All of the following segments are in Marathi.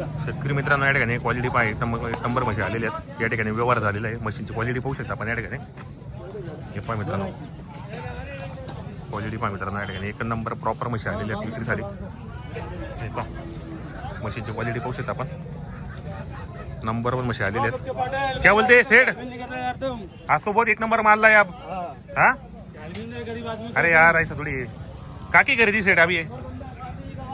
शेतकरी मित्रांनो या ठिकाणी क्वालिटी पाहिजे एक नंबर एक नंबर आलेले आहेत. या ठिकाणी व्यवहार झालेला आहे. मशीनची क्वालिटी पाहू शकता आपण या ठिकाणी. हे पाय मित्रांनो. क्वालिटी पाय मित्रांनो या ठिकाणी एक नंबर प्रॉपर मशीन आलेली आहेत विक्रीसाठी हे पहा. मशीनची क्वालिटी पाहू शकता आपण. नंबर वन मशी आलेले आहेत. क्या बोलते सेठ? आज तो बहुत एक नंबर मारला या अब अरे यार ऐसा थोडी काकी खरेदी सेठ अभी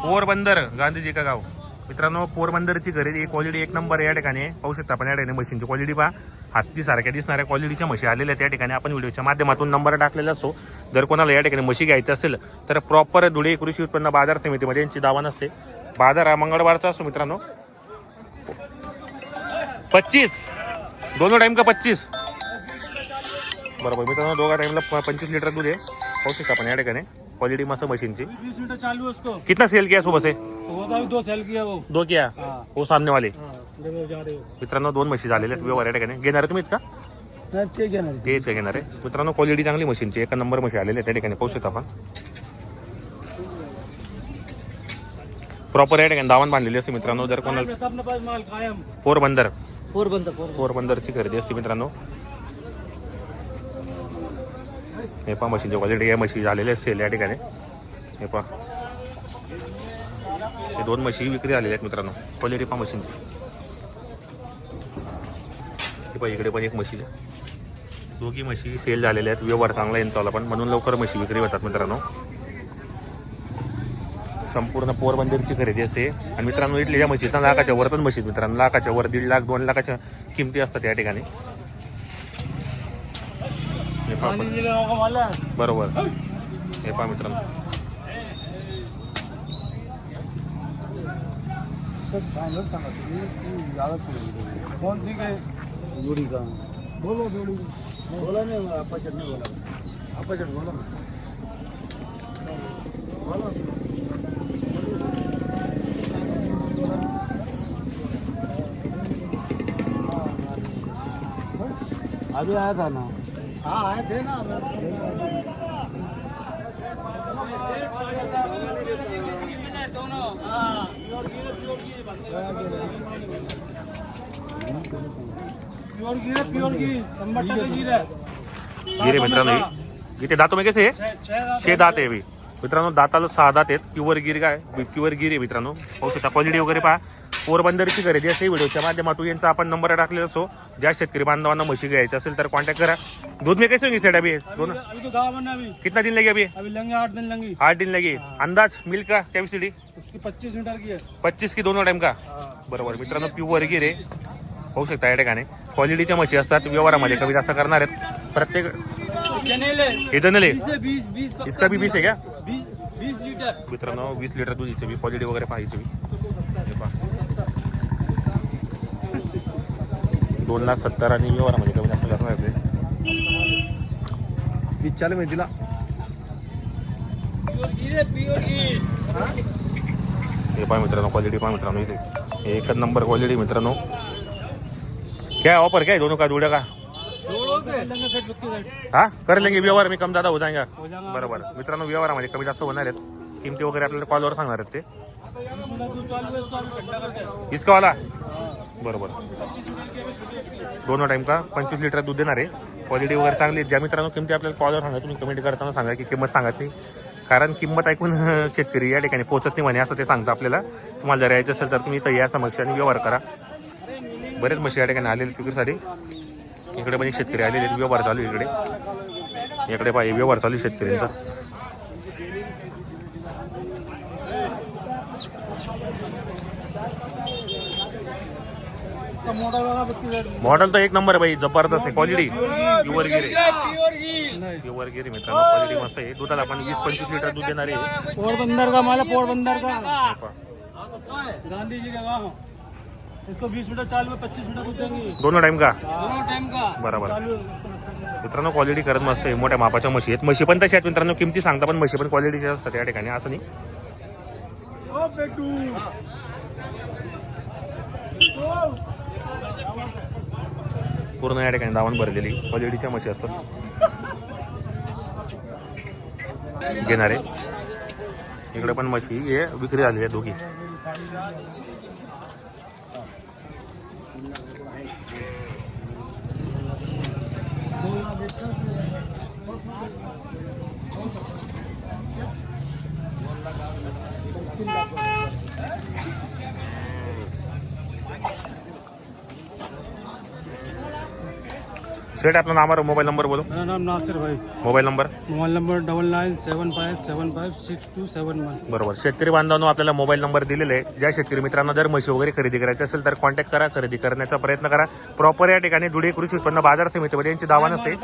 पोरबंदर गांधीजी का गाव. मित्रांनो पोरबंदरची खरेदी क्वालिटी एक नंबर या ठिकाणी. आहे. पाहू शकता आपण या ठिकाणी मशीनची क्वालिटी पहा. हत्ती सारख्या दिसणाऱ्या क्वालिटीच्या म्हशी आलेल्या आहेत त्या ठिकाणी. आपण व्हिडिओच्या माध्यमातून नंबर टाकलेला असतो जर कोणाला या ठिकाणी म्हशी घ्यायची असेल तर प्रॉपर धुळे कृषी उत्पन्न बाजार समितीमध्ये यांची दावा नसते. बाजार हा मंगळवारचा असतो मित्रांनो. पच्चीस. दोनों टाईम का पच्चीस? बरोबर मित्रांनो दोघा टाईमला पंचवीस लिटर दूध आहे. पाहू शकता आपण या ठिकाणी. क्वालिटी मस्त मशीनची बीस मीटर चालू उसको कितना सेल किया सुबह से? दो सेल किया वो. दो किया? हाँ. हो सामने वाले. हो मित्रांनो दोन म्हशी झालेले आहेत. व्यवहार या ठिकाणी. घेणार आहे तुम्ही का नाही, ते घेणार ते इथे घेणार आहे. मित्रांनो क्वालिटी चांगली मशीनची एका नंबर म्हशी आलेले आहेत. त्या ठिकाणी पाहू शकता आपण. प्रॉपर या ठिकाणी दावण बांधलेली असते मित्रांनो. जर कोणाला पोरबंदर. पोरबंदर पोर पोरबंदरची खरेदी असते मित्रांनो. हे पहा मशीनची क्वालिटी या म्हशी झालेली असेल या ठिकाणी. हे पहा. हे दोन म्हशी विक्री झालेल्या आहेत मित्रांनो. क्वालिटी पहा मशीनची. हे पहा इकडे पण एक म्हशी आहे. दोघी म्हशी सेल झालेल्या आहेत. व्यवहार चांगला यांचा चालला पण. म्हणून लवकर म्हशी विक्री होतात मित्रांनो. संपूर्ण पोरबंदरची खरेदी असते. आणि मित्रांनो इथली या म्हशीचा लाखाच्या वरतच म्हशी मित्रांनो. लाखाच्या वर दीड लाख दोन लाखाच्या किमती असतात या ठिकाणी. हे पहा बरोबर. हे पहा मित्रांनो. कोण ठीक आहे? जोडी का बोलो जोडी. बोला नाही अपाचट नाही बोला. अपाचट बोला ना. अभी आया था ना ना गिर गिर शंभर टक्के गिर आहे गिरे मित्रांनो इथे दातो मी कसे? आहे दात छे दात आहे मित्रांनो दाताला सहा दात आहेत. प्युअर गिर काय? प्युअर गिर आहे मित्रांनो. पाहू शकता क्वालिटी वगैरे पहा. पोरबंदरची खरेदी असते. व्हिडिओच्या माध्यमातून यांचा आपण नंबर टाकलेला असतो. ज्या शेतकरी बांधवांना म्हशी घ्यायची असेल तर कॉन्टॅक्ट करा. दूध में कैसे होंगी सेट अभी दोनों अभी तो कितना दिन लगे अभी? अभी लेंगे आठ दिन लेंगे। आठ दिन लगे अंदाज मिल्क का कैपेसिटी उसकी पच्चीस मीटर की है। पच्चीस की दोनों टाइम का? बरोबर. मित्रांनो प्युअर गिर आहे पाहू शकता या ठिकाणी. क्वालिटीच्या म्हशी असतात. व्यवहारामध्ये कमी जास्त करणार आहेत. प्रत्येक हे। जनरल आहे? बीस का- इसका भी बीस है बीस लीटर। मित्रांनो वीस लिटर दुधीचे बी क्वालिटी वगैरे पाहायची बी हे पहा. दोन लाख सत्तर आणि व्यवहारामध्ये कमी जास्त करणार आहे ते. चालू में गिर है पहा मित्रांनो क्वालिटी पहा मित्रांनो इथे. हे एकच नंबर क्वालिटी मित्रांनो. क्या ऑफर क्या दोनों का जोड़ा का? हा? कर लेंगे व्यवहार में कम ज्यादा हो जाएगा हो बरोबर. मित्रांनो व्यवहारामध्ये कमी जास्त होणार आहेत. किमती वगैरे आपल्याला कॉलवर सांगणार आहेत ते. इसका वाला? बरोबर. दोन टाईम का? पंचवीस लिटर दूध देणार. आहे क्वालिटी वगैरे चांगली आहे. ज्या मित्रांनो किमती आपल्याला कॉलवर सांगा तुम्ही कमेंट करताना सांगा की किंमत सांगा नाही कारण किंमत ऐकून शेतकरी या ठिकाणी पोहोचत नाही म्हणे असं ते सांगतं आपल्याला. तुम्हाला जर यायचं असेल तर तुम्ही इथं या समक्ष आणि व्यवहार करा. बरेच म्हशी या ठिकाणी आलेले विक्रीसाठी इकडे पण शेतकरी आलेले व्यवहार चालू आहे इकडे. इकडे पाहिजे व्यवहार चालू आहे शेतकऱ्यांचा इसका मोटा वाला बत्तीस सेट मॉडेल तर एक नंबर आहे भाई जबरदस्त आहे क्वालिटी प्युअर गिरे. प्युअर गिरी मित्रांनो क्वालिटी मस्त आहे. दुधाला आपण वीस पंचवीस लिटर दूध देणार आहे. पोरबंदर का माल पोरबंदर का हे पहा. गांधी जी का गाँव इसको बीस मीटर चालू है पच्चीस मीटर दूध देंगे दोनों टाइम का? दोनों टाइम का बरोबर. मित्रांनो क्वालिटी करत मस्त आहे. मोठ्या मापाच्या म्हशी आहेत. म्हशी पण तशा आहेत मित्रांनो किमती सांगता पण म्हशी पण क्वालिटीच्या असतात या ठिकाणी. असं नाही. पूर्ण या ठिकाणी दावण भरलेली. क्वालिटीच्या म्हशी असतात. घेणारे इकडे पण म्हशी हे विक्री झालेली आहे दोघी. सेठ आपला नाम और मोबाईल नंबर बोलो. मेरा नाम नासिर भाई. Mobile number mobile number double nine seven five seven five six two seven one. बरोबर. शेतकरी बांधवांनो आपल्याला मोबाईल नंबर दिलेले आहे ज्या शेतकरी मित्रांना जर म्हशी वगैरे खरेदी करायची असेल तर कॉन्टॅक्ट करा खरेदी करण्याचा प्रयत्न करा. प्रॉपर या ठिकाणी जुडे कृषी उत्पन्न बाजार समितीमध्ये यांची दावा नसते.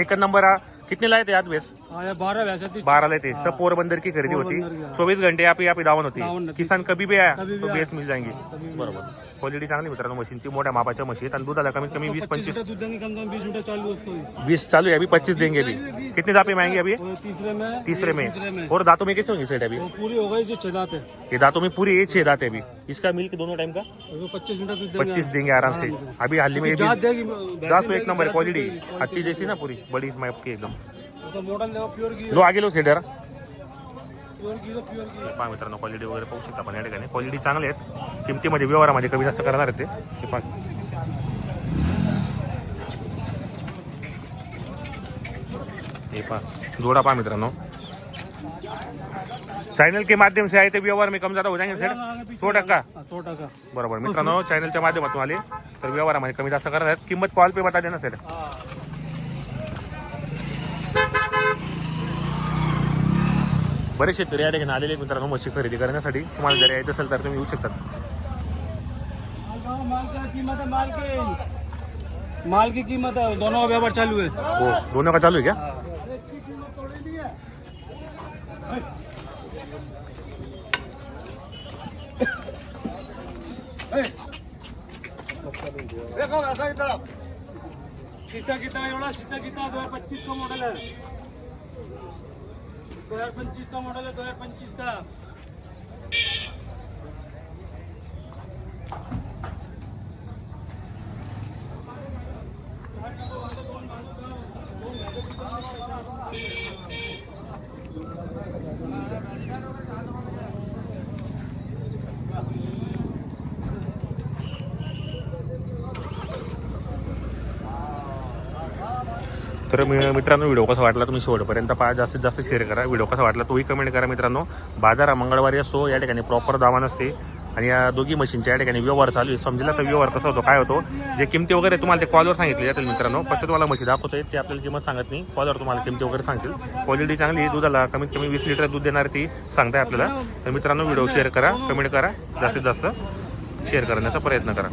एक नंबर हा. कितने लाए थे आज बेस बारह वैसे थी बारह लाए थे सब पोरबंदर की खरीदी होती. चौबीस घंटे आप यहाँ पे दावण दावण होती. होती. किसान कभी भी आया कभी भी तो आया. बेस मिल जाएंगी. बरोबर. क्वालिटी चांगली मित्रांनो मशीनची मोठ्या मापाच्या मशी आहेत. आणि दुधाला कमीत कमी वीस पंचवीस लीटर दूध देंगे कम कम बीस लीटर चालू है उसको बीस चालू है अभी पच्चीस देंगे अभी. कितने दापे में आएँगे अभी तीसरे में तीसरे में. में. और दांतों में कैसे होंगे सेठ अभी? पूरी हो गई जो छह दांत है. ये दांतों में पूरी ये छह दांत है अभी. इसका मिल्क दोनों टाइम का? पच्चीस लीटर पच्चीस देंगे आराम से. अभी हाल ही में ये जात भी देगी दस एक नंबर क्वालिटी हत्ती जैसी ना पूरी. बड़ी मैप की एकदम. तो मॉडल देखो प्योर की लो आगे लो सेठ जरा पहा मित्रांनो क्वालिटी वगैरे पाहू शकता आपण या ठिकाणी. क्वालिटी चांगली आहेत. किमतीमध्ये व्यवहारामध्ये कमी जास्त करणार आहेत ते. हे पहा. हे पहा. जोडा पहा मित्रांनो. चॅनल के माध्यम से आए थे व्यवहार में कम ज्यादा हो जाएंगे सर सौ टक्का. हाँ, सौ बरोबर. मित्रांनो चॅनलच्या माध्यमातून आले तर व्यवहारामध्ये कमी जास्त करणार आहेत. किंमत कॉल पे बता देना सर बरेच शेतकरी या ठिकाणी आलेले मित्रांनो म्हशी खरेदी करण्यासाठी. तुम्हाला जर यायचं असेल तर तुम्ही येऊ शकतात माल क्या कीमत की दोनों व्यापार चालू है हो दोनों का चालू आहे क्या सीता कितना एवढा सीता कितना पच्चीस का मॉडल है दो हजार पच्चीस का मॉडल है दो हजार पच्चीस का Thank you. तर मी मित्रांनो व्हिडिओ कसा वाटला तुम्ही शेवटपर्यंत पहा. जास्तीत जास्त शेअर करा. व्हिडिओ कसा वाटला तोही कमेंट करा मित्रांनो. बाजार हा मंगळवारी असतो या ठिकाणी प्रॉपर दावा नसते आणि या दोघी मशीनच्या या ठिकाणी व्यवहार चालू आहे. समजला तर व्यवहार कसा होतो काय होतो जे किमती वगैरे तुम्हाला ते कॉलवर सांगितले जातील मित्रांनो. फक्त तुम्हाला मशी दाखवतो ते आपल्याला किंमत सांगत नाही. कॉलवर तुम्हाला किमती वगैरे सांगतील. क्वालिटी चांगली आहे दुधाला कमीत कमी वीस लिटर दूध देणार ती सांगताय आपल्याला. तर मित्रांनो व्हिडिओ शेअर करा कमेंट करा. जास्तीत जास्त शेअर करण्याचा प्रयत्न करा.